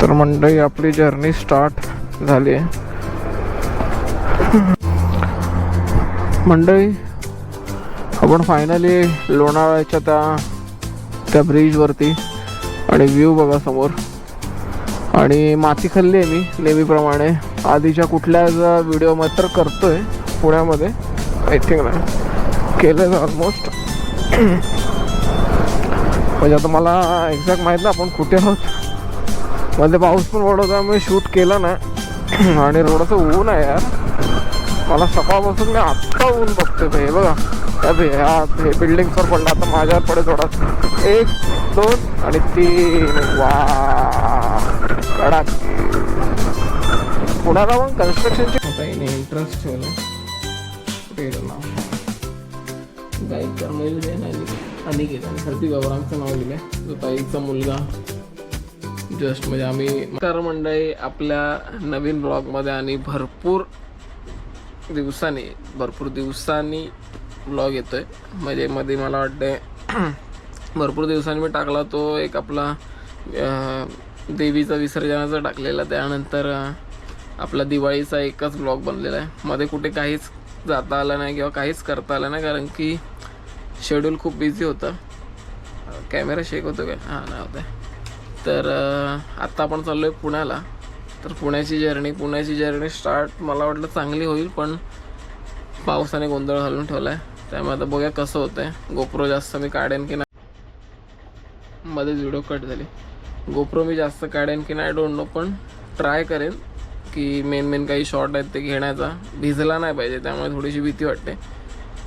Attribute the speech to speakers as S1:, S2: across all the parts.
S1: तर मंडळी आपली जर्नी स्टार्ट झाली आहे. मंडळी आपण फायनली लोणावळ्याच्या त्या त्या ब्रिजवरती आणि व्ह्यू बघा समोर. आणि माती खाल्ली आहे मी नेहमीप्रमाणे. आधीच्या कुठल्याच व्हिडिओमध्ये तर करतोय पुण्यामध्ये आय थिंक नाही. केलं ऑलमोस्ट म्हणजे आता मला एक्झॅक्ट माहीत नाही आपण कुठे आहोत. मध्ये पाऊस पण पडत त्यामुळे शूट केलं नाही आणि रोडाचं ऊन आहे यार. मला सकाळपासून मी आत्ता ऊन बघतो ते हे बघा. अरे बे- हे बिल्डिंगवर पडला आता माझ्यावर पडे थोडा. एक दोन आणि तीन. वा. कडा पुण्याला मग कन्स्ट्रक्शनची आता इंटरेस्ट ठेवलं कुठे गाईड तर गायकर मयूर अनिकेत आणि हरती गौरांचं नाव लिहिलंय. जो ताईचा मुलगा. जस्ट म्हणजे आम्ही तर मंडळी आपल्या नवीन ब्लॉगमध्ये आणि भरपूर दिवसांनी भरपूर दिवसांनी ब्लॉग येतो आहे म्हणजे मध्ये मला वाटते भरपूर दिवसांनी मी टाकला तो एक आपला देवीचा विसर्जनाचा टाकलेला. त्यानंतर आपला दिवाळीचा एकच ब्लॉग बनलेला आहे. मध्ये कुठे काहीच जाता आलं नाही किंवा काहीच करता आलं नाही कारण की शेड्यूल खूप बिझी होतं. कॅमेरा शेक होतो काय हां नाही होतं तर आत्ता आपण चाललो आहे पुण्याला. तर पुण्याची जर्नी पुण्याची जर्नी स्टार्ट मला वाटलं चांगली होईल पण पावसाने गोंधळ घालून ठेवला आहे त्यामुळे आता बघूया कसं होतं आहे गोप्रो जास्त मी काढेन की नाही? मध्येच व्हिडिओ कट झाली. गोप्रो मी जास्त काढेन की नाही डोंट नो पण ट्राय करेन की मेन मेन काही शॉट आहेत ते घेण्याचा. भिजला नाही पाहिजे त्यामुळे थोडीशी भीती वाटते.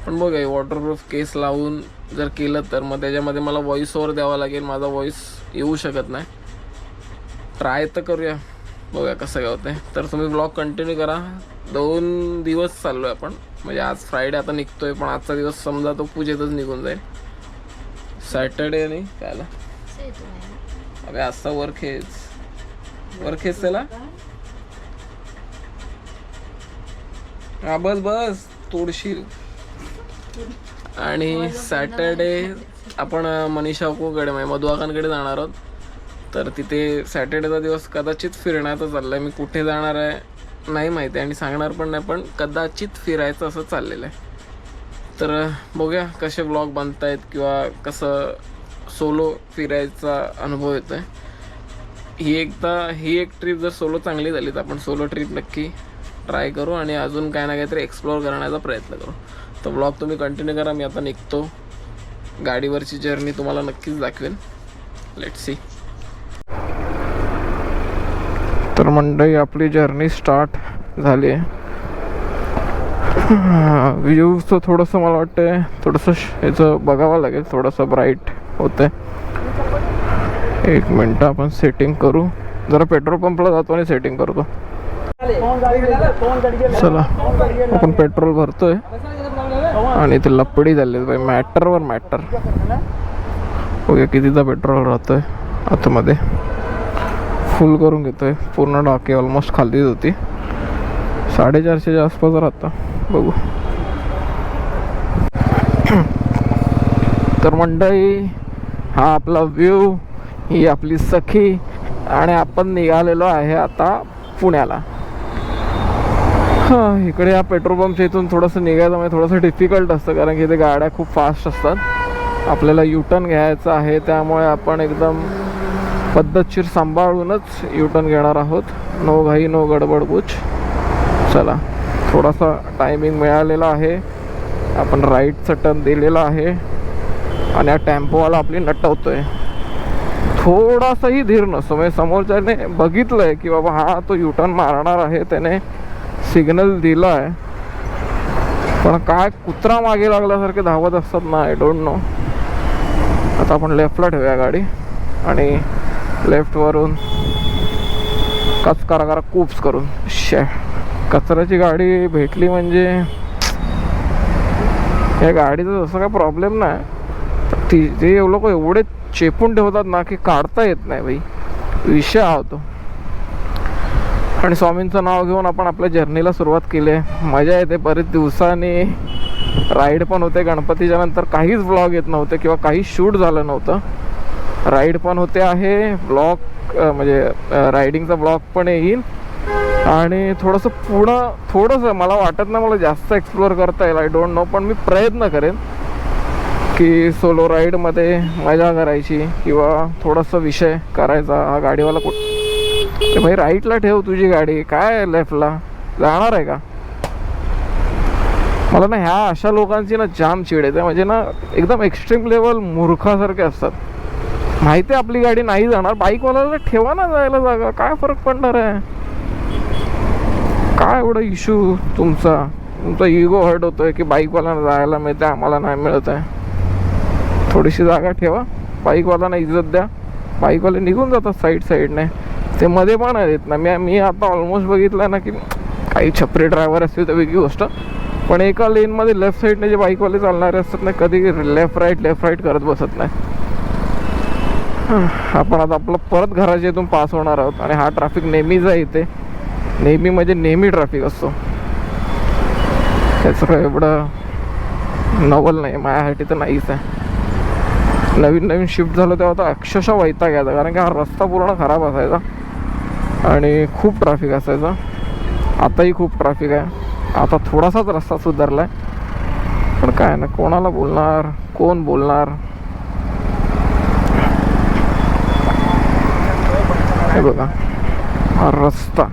S1: पण बघा वॉटरप्रूफ केस लावून जर केलं तर मग त्याच्यामध्ये मला व्हॉइस ओव्हर द्यावा लागेल. माझा व्हॉइस येऊ शकत नाही. ट्राय तर करूया. बघूया कसं काय होतं तर तुम्ही ब्लॉग कंटिन्यू करा. दोन दिवस चाललो आहे आपण. म्हणजे आज फ्रायडे आता निघतोय पण आजचा दिवस समजा तो पूजेतच निघून जाईल. सॅटर्डे आणि कायला? अरे आजचा वर्क हेच. वर्क हेच त्याला? हा बस बस. तोडशील. आणि सॅटर्डे आपण मनीषा अकोकडे म्हणजे मधुआकांकडे जाणार आहोत. तर तिथे सॅटर्डेचा दिवस कदाचित फिरण्याचा चाललाय. मी कुठे जाणार आहे नाही माहिती आणि सांगणार पण नाही पण कदाचित फिरायचं असं चाललेलं आहे. तर बघूया कसे ब्लॉग बनतायत किंवा कसं सोलो फिरायचा अनुभव येतो आहे ही एकदा ही एक ट्रिप जर सोलो चांगली झाली तर आपण सोलो ट्रिप नक्की ट्राय करू आणि अजून काय ना काहीतरी एक्सप्लोअर करण्याचा प्रयत्न करू. तर ब्लॉग तुम्ही कंटिन्यू करा मी आता निघतो. गाडीवरची जर्नी तुम्हाला नक्कीच दाखवेन. लेट सी तर मंडळी आपली जर्नी स्टार्ट झाली आहे. व्ह्यूचं थोडंसं मला वाटतं थोडंसं श- ह्याचं बघावं लागेल थोडंसं ब्राईट होतंय. एक मिनटं आपण सेटिंग करू. जरा पेट्रोल पंपला जातो आणि सेटिंग करतो. चला आपण पेट्रोल भरतोय. आणि ते लपडी झाले बाई. मॅटरवर मॅटर. ओके कितीचा पेट्रोल राहतोय आतमध्ये. फुल करून घेतोय. पूर्ण टाकी ऑलमोस्ट खालीच होती. साडेचारशेच्या आसपास राहता. बघू. तर मंडळी हा आपला व्ह्यू ही आपली सखी आणि आपण निघालेलो आहे आता पुण्याला. हां इकडे या पेट्रोल पंपच्या इथून थोडंसं निघायचं म्हणजे थोडंसं डिफिकल्ट असतं कारण की इथे गाड्या खूप फास्ट असतात. आपल्याला युटर्न घ्यायचं आहे त्यामुळे आपण एकदम पद्धतशीर सांभाळूनच युटर्न घेणार आहोत. नो घाई नो गडबडबुच चला थोडासा टायमिंग मिळालेला आहे. आपण राईटचं टर्न दिलेला आहे. आणि हा टेम्पोवाला आपली नटवतो आहे थोडासाही धीर नसतो. म्हणजे समोरच्याने बघितलं आहे की बाबा हा तो युटर्न मारणार आहे त्याने सिग्नल दिला आहे पण काय कुत्रा मागे लागल्यासारखे धावत असतात ना आय डोंट नो आता आपण लेफ्टला ठेवूया गाडी आणि लेफ्टवरून कच करा करा कूप्स करून. शे कचऱ्याची गाडी भेटली म्हणजे या गाडीचा जसं काय प्रॉब्लेम नाही. ती ते लोक एवढे चेपून ठेवतात ना की काढता येत नाही बाई विषय हा होतो. आणि स्वामींचं नाव घेऊन आपण आपल्या जर्नीला सुरुवात केली आहे. मजा येते बरेच दिवसांनी राईड पण होते. गणपतीच्या नंतर काहीच ब्लॉग येत नव्हते किंवा काही शूट झालं नव्हतं. राईड पण होते आहे. ब्लॉग म्हणजे रायडिंगचा ब्लॉग पण येईल. आणि थोडंसं पुढं थोडंसं मला वाटत नाही मला जास्त एक्सप्लोअर करता येईल. आय डोंट नो पण मी प्रयत्न करेन की सोलो राईडमध्ये मजा करायची किंवा थोडासा विषय करायचा. हा गाडीवाला कुठं ते भाई राईटला ठेव तुझी गाडी. काय लेफ्टला जाणार आहे का? मला ना ह्या अशा लोकांची ना जाम चिड येते. म्हणजे ना एकदम एक्स्ट्रीम लेवल मूर्खासारखे असतात. माहिती आहे आपली गाडी नाही जाणार. बाईकवाल्याला ठेवा ना जायला जागा. काय फरक पडणार आहे? काय एवढा इश्यू तुमचा? तुमचा इगो हर्ट होतोय की बाईकवाल्यांना जायला मिळते आम्हाला नाही मिळत आहे थोडीशी जागा ठेवा. बाईकवाल्यांना इज्जत द्या. बाईकवाले निघून जातात साईड साईडने ते मध्ये पण आहेत ना. मी मी आता ऑलमोस्ट बघितलं ना की काही छपरी ड्रायव्हर असतील तर वेगळी गोष्ट. पण एका लेनमध्ये लेफ्ट साईडने जे बाईकवाले चालणारे असतात ना कधी लेफ्ट राईट लेफ्ट राईट करत बसत नाही. आपण आता आपलं परत घराच्या इथून पास होणार आहोत आणि हा ट्रॅफिक नेहमीच आहे इथे. नेहमी म्हणजे नेहमी ट्रॅफिक असतो. त्याचं काय एवढं नवल नाही माझ्यासाठी तर नाहीच आहे. नवीन नवीन शिफ्ट झालं तेव्हा तर अक्षरशः वैताग यायचा कारण की हा रस्ता पूर्ण खराब असायचा. आणि खूप ट्रॅफिक असायचा. आताही खूप ट्रॅफिक आहे. आता थोडासाच रस्ता सुधारला आहे पण काय ना कोणाला बोलणार? कोण बोलणार? हे बघा हा रस्ता.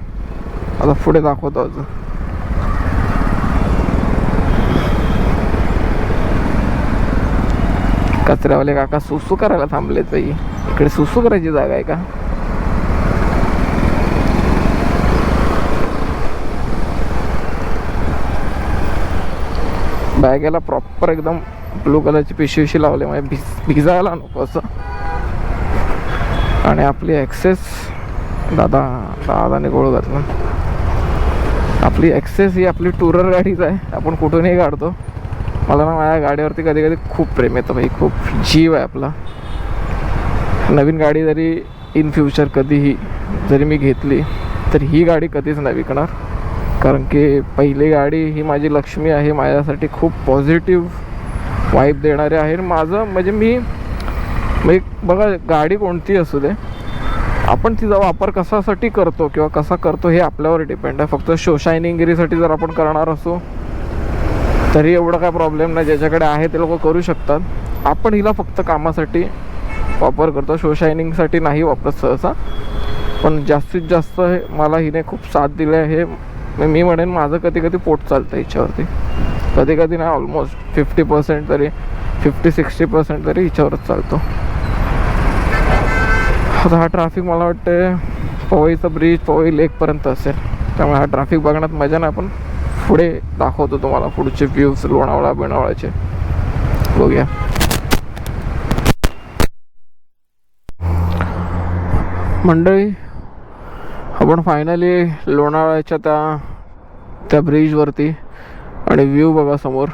S1: आता पुढे दाखवतो अजून. कचऱ्यावाले काका सुसू करायला थांबले ताई इकडे सुसू करायची जागा आहे का? बॅगेला प्रॉपर एकदम ब्लू कलरची पिशवीशी लावले म्हणजे भिज भिजायला नको असं. आणि आपली ॲक्सेस दादा दादाने गोळ घातला. आपली ॲक्सेस ही आपली टुरर गाडीच आहे आपण कुठूनही काढतो. मला ना माझ्या गाडीवरती कधी कधी खूप प्रेम येतं भाई खूप जीव आहे आपला. नवीन गाडी जरी इन फ्युचर कधीही जरी मी घेतली तर ही गाडी कधीच नाही विकणार. कारण की पहिली गाडी ही माझी लक्ष्मी आहे माझ्यासाठी खूप पॉझिटिव्ह वाईब देणारी आहे. आणि माझं म्हणजे मी म्हणजे बघा गाडी कोणती असू दे आपण तिचा वापर कशासाठी करतो किंवा कसा करतो हे आपल्यावर डिपेंड आहे. फक्त शोशायनिंगगिरीसाठी जर आपण करणार असो तरी एवढं काय प्रॉब्लेम नाही. ज्याच्याकडे आहे ते लोक करू शकतात. आपण हिला फक्त कामासाठी वापर करतो. शो शायनिंगसाठी नाही वापरत सहसा. पण जास्तीत जास्त हे मला हिने खूप साथ दिली आहे. हे मी म्हणेन माझं कधी कधी पोट चालतं हिच्यावरती. कधी कधी नाही ऑलमोस्ट फिफ्टी पर्सेंट तरी फिफ्टी सिक्स्टी पर्सेंट तरी हिच्यावरच चालतो. आता हा ट्रॅफिक मला वाटतं पवईचा ब्रिज पवई लेकपर्यंत असेल. त्यामुळे हा ट्रॅफिक बघण्यात मजा नाही आपण पुढे दाखवतो तुम्हाला पुढचे व्ह्यूज लोणावळा बिणावळाचे. बघूया. मंडळी आपण फायनली लोणावळ्याच्या त्या त्या ब्रिजवरती आणि व्ह्यू बघा समोर.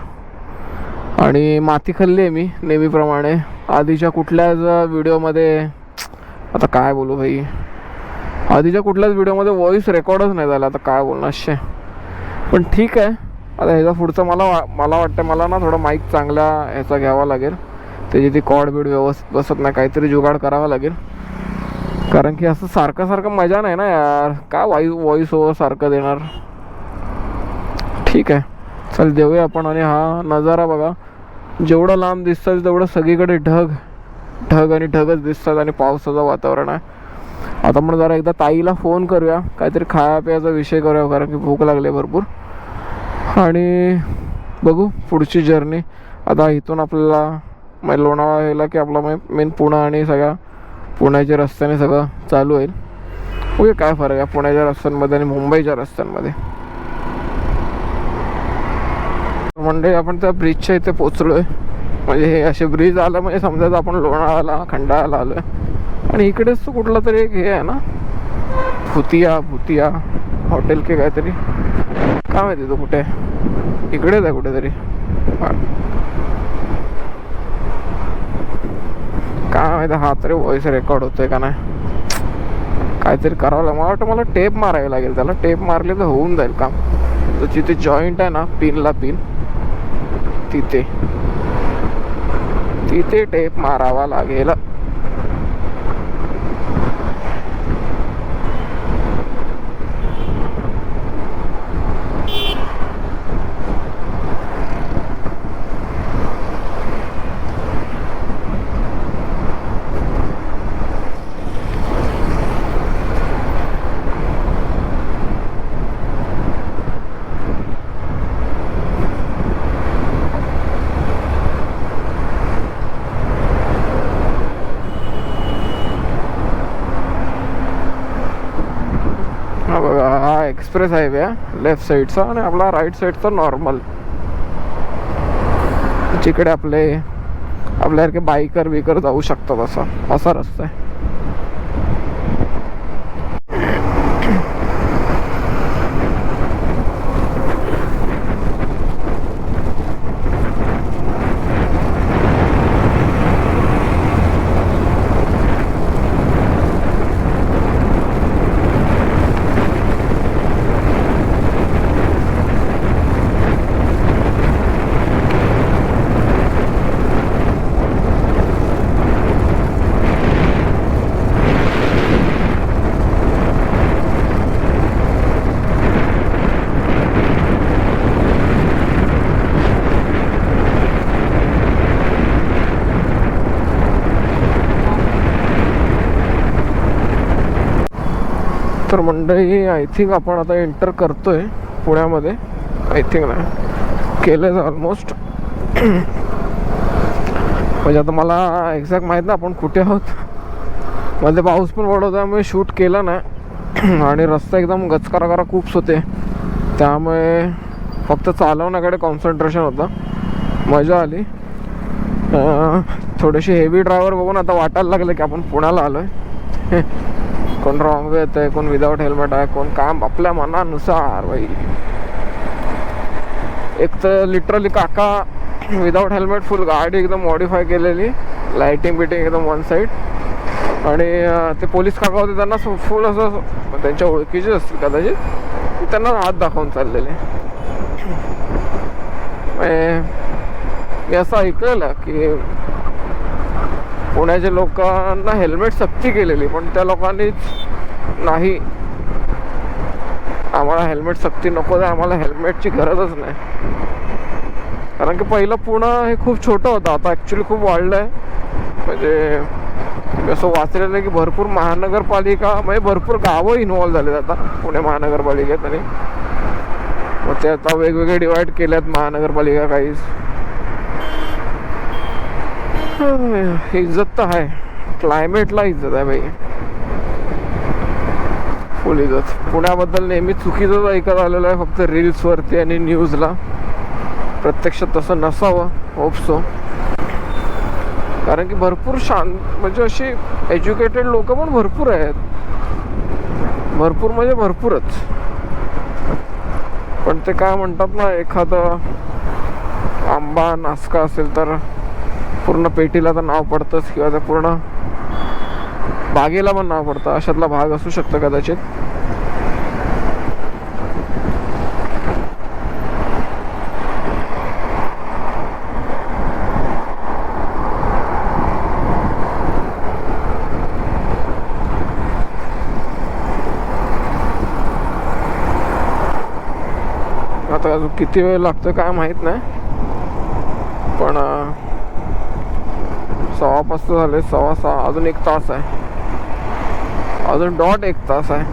S1: आणि माती खाल्ली आहे मी नेहमीप्रमाणे. आधीच्या कुठल्याच व्हिडिओमध्ये आता काय बोलू भाई. आधीच्या कुठल्याच व्हिडिओमध्ये व्हॉइस रेकॉर्डच नाही झाला आता काय बोलणार शे. पण ठीक आहे. आता ह्याचा पुढचं मला वा मला वाटतं मला ना थोडं माईक चांगल्या ह्याचा घ्यावा लागेल. त्याची ती कॉड बीड व्यवस्थित बसत नाही काहीतरी जुगाड करावा लागेल. कारण की असं सारखं सारखं मजा नाही ना यार. काय वॉईस वॉईस ओव्हर सारखं देणार? ठीक आहे. चल देऊया आपण आणि हा नजारा बघा. जेवढं लांब दिसतात तेवढं सगळीकडे ढग ढग आणि ढगच दिसतात आणि पावसाचं वातावरण आहे. आता आपण जरा एकदा ताईला फोन करूया. काहीतरी खायापियायचा विषय करूया कारण की भूक लागली भरपूर. आणि बघू पुढची जर्नी आता इथून आपल्याला म्हणजे लोणावळा यायला की आपला मेन पुणे आणि सगळ्या पुण्याच्या रस्त्याने सगळं चालू होईल. ओके काय फरक आहे पुण्याच्या रस्त्यांमध्ये आणि मुंबईच्या रस्त्यांमध्ये. म्हणजे आपण त्या ब्रिजच्या इथे पोचलोय म्हणजे हे असे ब्रिज आलं म्हणजे समजायचं आपण लोणाळ्याला खंडाळाला आलो आलोय. आणि इकडेच तो कुठला तरी एक हे आहे ना? भुतिया भुतिया हॉटेल के काहीतरी. काय माहिती तो कुठे आहे? इकडेच आहे कुठेतरी. काय माहिती हा तरी व्हॉइस रेकॉर्ड होतोय का नाही? काहीतरी करावं लागेल. मला वाटतं मला टेप मारावी लागेल. त्याला टेप मारले तर होऊन जाईल काम. तर जिथे जॉईंट आहे ना पिनला पिन तिथे. तिथे टेप मारावा लागेल. एक्सप्रेस हायवे आहे लेफ्ट साईडचा आणि आपला राईट साईडचा नॉर्मल जिकडे आपले आपल्यासारखे बाईकर बिकर जाऊ शकतात असा असा रस्ता आहे. तर मंडळी आय थिंक आपण आता एंटर करतोय पुण्यामध्ये. आय थिंक नाही. केलंच ऑलमोस्ट म्हणजे आता मला एक्झॅक्ट माहीत ना आपण कुठे आहोत. मध्ये पाऊस पण पडत त्यामुळे शूट केला नाही. आणि रस्ता एकदम गचकारा करा खूप होते. त्यामुळे फक्त चालवण्याकडे कॉन्सन्ट्रेशन होतं. मजा आली. थोडेसे हेवी ड्रायव्हर बघून आता वाटायला लागलं की आपण पुण्याला आलो आहे कोण रॉंग येत आहे कोण विदाऊट हेल्मेट आहे कोण काम आपल्या मनानुसार बाई. एक तर लिटरली काका विदाऊट हेल्मेट फुल गाडी एकदम मॉडीफाय केलेली लाइटिंग बिटिंग एकदम वन साईड आणि ते पोलीस काका होते त्यांना फुल असं त्यांच्या ओळखीचे असतील कदाचित त्यांना हात दाखवून चाललेले. मी असं ऐकलेलं की पुण्याच्या लोकांना हेल्मेट सक्ती केलेली पण त्या लोकांनीच नाही. आम्हाला हेल्मेट सक्ती नको आहे आम्हाला हेल्मेटची गरजच नाही. कारण की पहिलं पुणे हे खूप छोटं होतं आता ॲक्च्युली खूप वाढलं आहे. म्हणजे मी असं वाचलेलं आहे की भरपूर महानगरपालिका म्हणजे भरपूर गावं इन्व्हॉल्व झालेत आता पुणे महानगरपालिकेत आणि मग ते आता वेगवेगळे डिवाईड केल्यात महानगरपालिका काहीच. इज्जत तर आहे. क्लायमेटला इज्जत आहे भाई फुल इज्जत. पुण्याबद्दल नेहमी चुकीचंच ऐकत आलेलं आहे. फक्त रील्सवरती आणि न्यूजला प्रत्यक्षात तसं नसावं. होपसो कारण की भरपूर शांत म्हणजे अशी एज्युकेटेड लोक पण भरपूर आहेत. भरपूर म्हणजे भरपूरच. पण ते काय म्हणतात ना एखादं आंबा नासका असेल तर पूर्ण पेटीला तर नाव पडतंच किंवा त्या पूर्ण बागेला पण नाव पडतं. अशातला भाग असू शकतो कदाचित. आता अजून किती वेळ लागतो काय माहीत नाही. पण सव्वा पाच तर झाले सव्वा सहा अजून एक तास आहे. अजून डॉट एक तास आहे.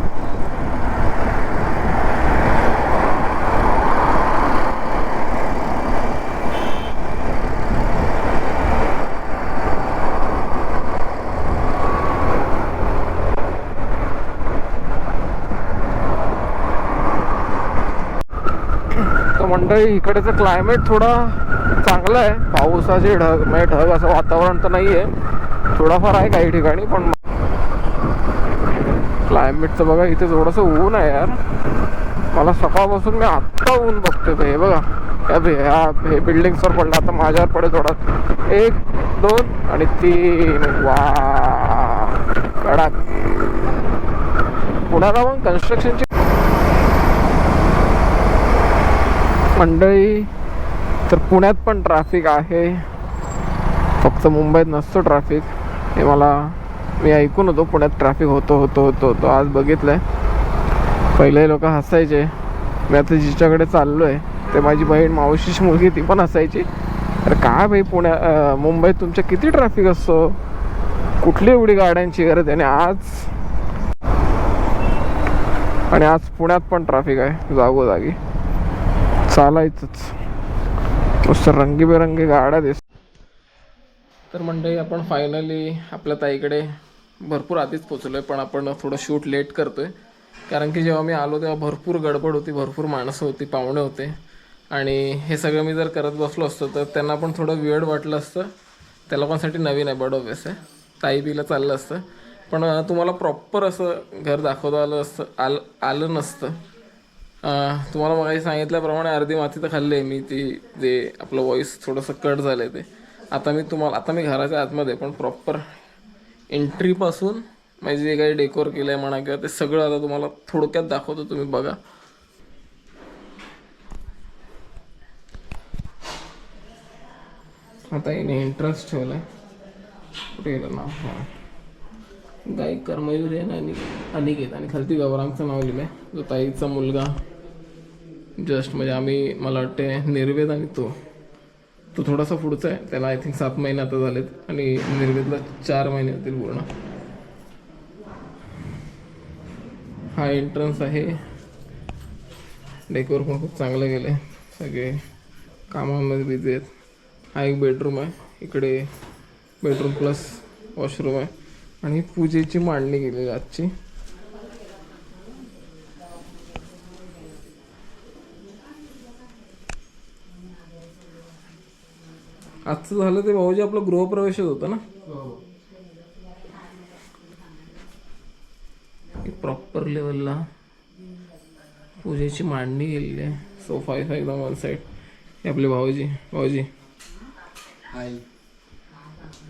S1: तर मंडळी इकडेचं क्लायमेट थोडा चांगलं आहे. पावसाचे ढग म्हणजे ढग असं वातावरण तर नाही आहे थोडाफार आहे काही ठिकाणी पण क्लायमेटचं बघा इथे थोडंसं ऊन आहे यार. मला सकाळपासून मी आत्ता ऊन बघतोय हे बघा. या भे ह्या हे बिल्डिंग्सवर पडला आता माझ्यावर पडेल थोडा. एक दोन आणि तीन. वा कडक पुण्याला मग कन्स्ट्रक्शनची मंडळी तर पुण्यात पण ट्रॅफिक आहे. फक्त मुंबईत नसतो ट्रॅफिक हे मला मी ऐकून होतो पुण्यात ट्रॅफिक होतो होतो होतो होतो. आज बघितलं आहे पहिले लोक हसायचे. मी आता जिच्याकडे चाललो आहे ते माझी बहीण मावशीची मुलगी ती पण हसायची. तर काय भाई पुण्या मुंबईत तुमच्या किती ट्रॅफिक असतो? कुठली एवढी गाड्यांची गरज आहे? आणि आज आणि आज पुण्यात पण ट्रॅफिक आहे जागोजागी. चालायचंच. नुसतं रंगीबेरंगी गाड्या दिस तर मंडळी आपण फायनली आपल्या ताईकडे भरपूर आधीच पोचलोय पण आपण थोडं शूट लेट करतोय. कारण की जेव्हा मी आलो तेव्हा भरपूर गडबड होती भरपूर माणसं होती पाहुणे होते. आणि हे सगळं मी जर करत बसलो असतो तर त्यांना पण थोडं वेळ वाटलं असतं. त्या लोकांसाठी नवीन आहे बड ऑबियस आहे ताई बीला चाललं असतं. पण तुम्हाला प्रॉपर असं घर दाखवता आलं असतं आलं आलं नसतं. तुम्हाला मग सांगितल्याप्रमाणे अर्धी माती तर खाल्ली आहे. मी ती जे आपलं व्हॉईस थोडंसं कट झालं आहे ते. आता मी तुम्हाला आता मी घराच्या आतमध्ये पण प्रॉपर एंट्रीपासून म्हणजे जे काही डेकोर केलं आहे म्हणा किंवा ते सगळं आता तुम्हाला थोडक्यात दाखवतो तुम्ही बघा. आता येणे इंटरेस्ट ठेवला आहे कुठे गेलं ना हां. गायक कर्मयुरी आहे आणि अनिकेत. आणि खालती गौरांगचं नाव लिहिलं आहे जो ताईचा मुलगा. जस्ट म्हणजे आम्ही मला वाटते निर्वेद आणि तो. तो थोडासा पुढचा आहे. त्याला आय थिंक सात महिने आता झालेत. आणि निर्वेदला चार महिने होतील पूर्ण. हा एंट्रन्स आहे. डेकोर पण खूप चांगलं गेलं. आहे सगळे कामामध्ये बिझी आहेत. हा एक बेडरूम आहे. इकडे बेडरूम प्लस वॉशरूम आहे. आणि पूजेची मांडणी केलेली आहे आजची. आजचं झालं ते भाऊजी आपलं गृहप्रवेशच होतं ना? प्रॉपर लेवलला पूजेची मांडणी केलेली आहे. सोफा एकदम वन साईड हे आपले भाऊजी भाऊजी.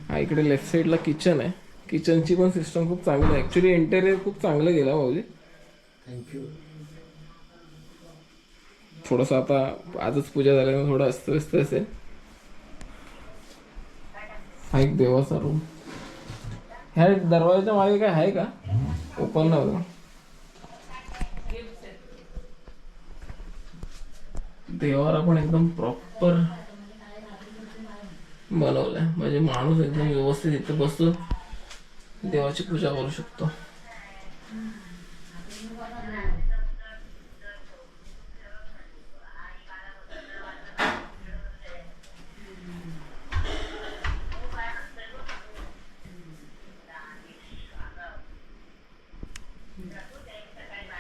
S1: हा इकडे लेफ्ट साईडला किचन आहे. किचनची पण सिस्टम खूप चांगली आहे. ॲक्च्युली इंटेरियर खूप चांगलं गेलं हा भाऊजी.
S2: थँक्यू
S1: थोडंसं आता आजच पूजा झाल्यामुळे थोडं अस्तव्यस्त असेल. हा एक देवाचा रूम ह्या दरवाजाच्या मागे काय आहे का? ओपन नव्हतं देवाला पण एकदम प्रॉपर बनवलंय. म्हणजे माणूस एकदम व्यवस्थित इथे बसून देवाची पूजा करू शकतो.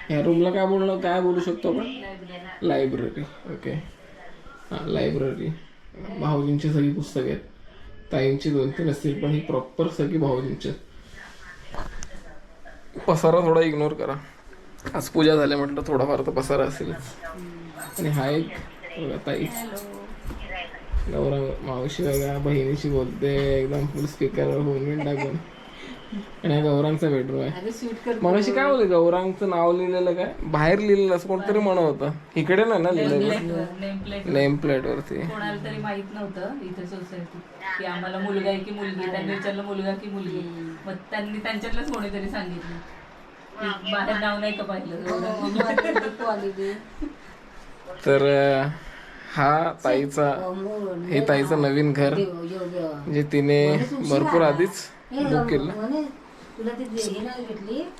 S1: या रूमला काय बोलणं काय बोलू शकतो आपण? लायब्ररी ओके हां लायब्ररी भाऊजींची सगळी पुस्तकं आहेत. ताईंची दोन तीन असतील पण ही प्रॉपर सगळी भाऊजींची आहेत. पसारा थोडा इग्नोर करा. आज पूजा झाली म्हटलं थोडाफार तर पसारा असेलच. आणि हा एक ताई. नवरा मावशी बघा बहिणीशी बोलते एकदम फुल स्पीकरवर होऊन टाकून. आणि हा गौरांगचा बेडरूम आहे. अशी काय बोलते गौरांगचं नाव लिहिलेलं काय? बाहेर लिहिलेलं असं कोणतरी म्हणत होतं. इकडे नाही ना लिहिलेलं?
S3: नेम प्लेट
S1: वरती.
S3: कोणाला तरी माहीत नव्हतं इथे सोसायटी की आम्हाला मुलगा आहे की मुलगी त्यांनी विचारलं मुलगा की मुलगी मग त्यांनी त्यांच्यातलंच कोणीतरी सांगितलं. बाहेर नाव नाही का पाहिलं?
S1: तर अं, हा ताईचा हे ताईचं नवीन घर जे तिने भरपूर आधीच बुक केलं?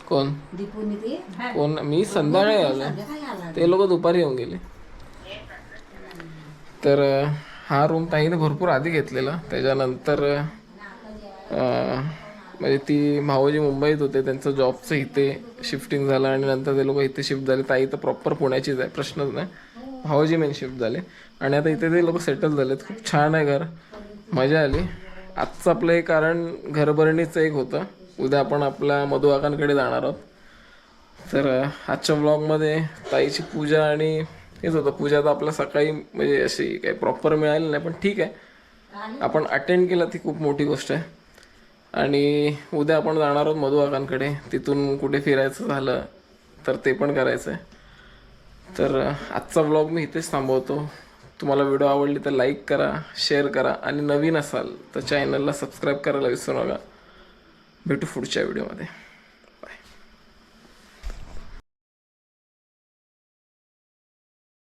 S1: कोण?
S4: दीपूनी ती.
S1: कोण? मी संध्याकाळी आलो ते लोक दुपारी येऊन गेले. तर हा रूम ताईने भरपूर आधी घेतलेला. त्याच्यानंतर अं, म्हणजे ती भाऊजी मुंबईत होते. त्यांचं जॉबचं इथे शिफ्टिंग झालं आणि नंतर ते लोक इथे शिफ्ट झाले. ताई तर प्रॉपर पुण्याचीच आहे. प्रश्नच नाही. भाऊजी मेन शिफ्ट झाले. आणि आता इथे ते लोक सेटल झालेत. खूप छान आहे घर. मजा आली. आजचं आपलं हे कारण घरभरणीचं एक होतं. उद्या आपण आपल्या मधुआकांकडे जाणार आहोत. तर आजच्या ब्लॉगमध्ये ताईची पूजा आणि हेच होतं. पूजा तर आपल्या सकाळी म्हणजे अशी काही प्रॉपर मिळाली नाही पण ठीक आहे. आपण अटेंड केलं ती खूप मोठी गोष्ट आहे. आणि उद्या आपण जाणार आहोत मधुआकांकडे तिथून कुठे फिरायचं झालं तर ते पण करायचं आहे तर आजचा ब्लॉग मी इथेच थांबवतो. तुम्हाला व्हिडिओ आवडली तर लाईक करा शेअर करा आणि नवीन असाल तर चॅनलला सबस्क्राईब करायला विसरू नका. भेटू पुढच्या व्हिडिओमध्ये